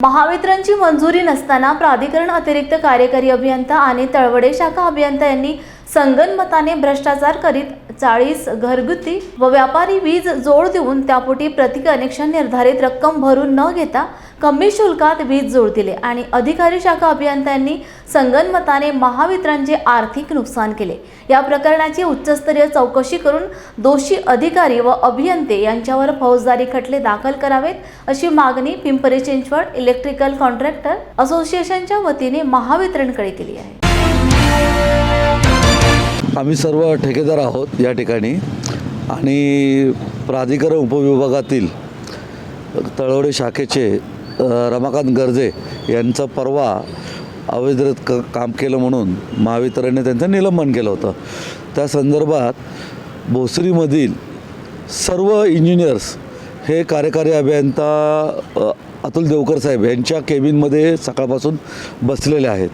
महावितरणची मंजुरी नसताना प्राधिकरण अतिरिक्त कार्यकारी अभियंता आणि तळवडे शाखा अभियंता यांनी संगनमताने भ्रष्टाचार करीत चाळीस घरगुती व व्यापारी वीज जोड देऊन त्यापोटी प्रति कनेक्शन निर्धारित रक्कम भरून न घेता कमी शुल्कात वीज जोड दिले आणि अधिकारी शाखा अभियंत्यांनी संगनमताने महावितरणचे आर्थिक नुकसान केले. या प्रकरणाची उच्चस्तरीय चौकशी करून दोषी अधिकारी व अभियंते यांच्यावर फौजदारी खटले दाखल करावेत अशी मागणी पिंपरी चिंचवड इलेक्ट्रिकल कॉन्ट्रॅक्टर असोसिएशनच्या वतीने महावितरणकडे केली आहे. आम्ही सर्व ठेकेदार आहोत या ठिकाणी. आणि प्राधिकरण उपविभागातील तळवडे शाखेचे रमाकांत गर्जे यांचा परवा अवैधरित क काम केलं म्हणून महावितरणने त्यांचं निलंबन केलं होतं. त्या संदर्भात भोसरीमधील सर्व इंजिनियर्स हे कार्यकारी अभियंता अतुल देवकर साहेब यांच्या केबिनमध्ये सकाळपासून बसलेले आहेत.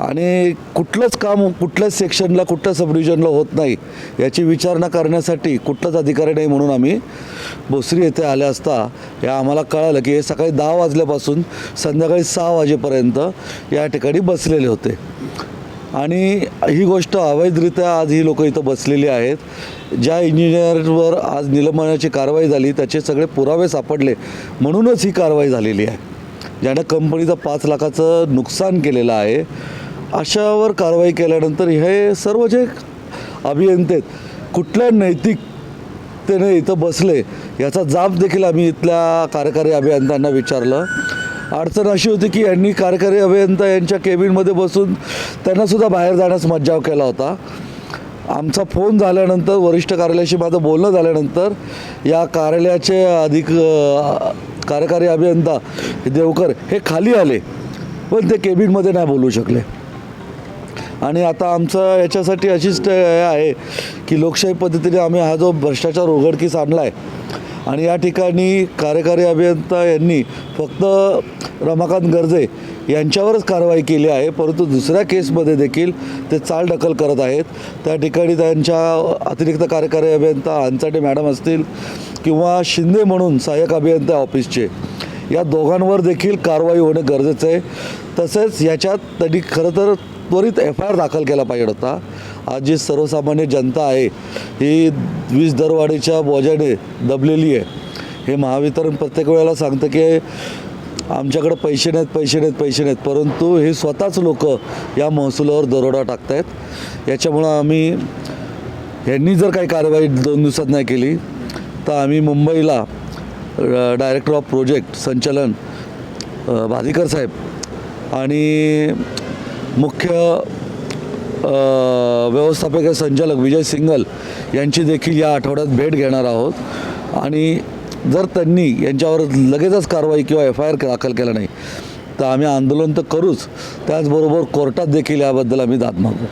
आणि कुठलंच काम कुठल्याच सेक्शनला कुठल्या सबडिव्हिजनला होत नाही याची विचारणा करण्यासाठी कुठलाच अधिकारी नाही म्हणून आम्ही भोसरी येथे आले असता या आम्हाला कळालं की हे सकाळी दहा वाजल्यापासून संध्याकाळी सहा वाजेपर्यंत या ठिकाणी बसलेले होते. आणि ही गोष्ट अवैधरित्या आज ही लोक इथं बसलेली आहेत. ज्या इंजिनियरवर आज निलंबनाची कारवाई झाली त्याचे सगळे पुरावे सापडले म्हणूनच ही कारवाई झालेली आहे. ज्यानं कंपनीचं पाच लाखाचं नुकसान केलेलं आहे अशावर कारवाई केल्यानंतर हे सर्व जे अभियंते आहेत, कुठल्या नैतिकतेने इथं बसले याचा जाब देखील आम्ही इथल्या कार्यकारी अभियंत्यांना विचारलं. अडचण अशी होती की यांनी कार्यकारी अभियंता यांच्या केबिनमध्ये बसून त्यांनासुद्धा बाहेर जाण्यास मज्जाव केला होता. आमचा फोन झाल्यानंतर वरिष्ठ कार्यालयाशी माझं बोलणं झाल्यानंतर या कार्यालयाचे अधिक कार्यकारी अभियंता देवकर हे खाली आले पण ते केबिनमध्ये नाही बोलू शकले. आणि आता आमचं याच्यासाठी अशीच आहे की लोकशाही पद्धतीने आम्ही हा जो भ्रष्टाचार उघडकीस आणला आहे आणि या ठिकाणी कार्यकारी अभियंता यांनी फक्त रमाकांत गर्जे यांच्यावरच कारवाई केली आहे परंतु दुसऱ्या केसमध्ये देखील ते चाल ढकल करत आहेत. त्या ठिकाणी त्यांच्या अतिरिक्त कार्यकारी अभियंता अंचाटे मॅडम असतील किंवा शिंदे म्हणून सहाय्यक अभियंता ऑफिसचे या दोघांवर देखील कारवाई होणे गरजेचं आहे. तसेच याच्यात त्यांनी खरं तर त्वरित एफ आय आर दाखल केला पाहिजे होता. आज जी सर्वसामान्य जनता आहे ही वीज दरवाढीच्या बोजाने दबलेली आहे. हे महावितरण प्रत्येक वेळेला सांगतं की आमच्याकडे पैसे नाहीत पैसे नाहीत पैसे नाहीत. परंतु हे स्वतःच लोक या महसुलावर दरोडा टाकत आहेत याच्यामुळं आम्ही यांनी जर काही कारवाई दोन दिवसात नाही केली तर आम्ही मुंबईला डायरेक्टर ऑफ प्रोजेक्ट संचालन भादिकर साहेब आणि मुख्य व्यवस्थापक संचालक विजय सिंगल यांची देखील या आठवड्यात भेट घेणार आहोत. आणि जर त्यांनी यांच्यावर लगेचच कारवाई किंवा एफ आय आर दाखल केला नाही तर आम्ही आंदोलन तर करूच. त्याचबरोबर कोर्टात देखील याबद्दल आम्ही दाद मागू.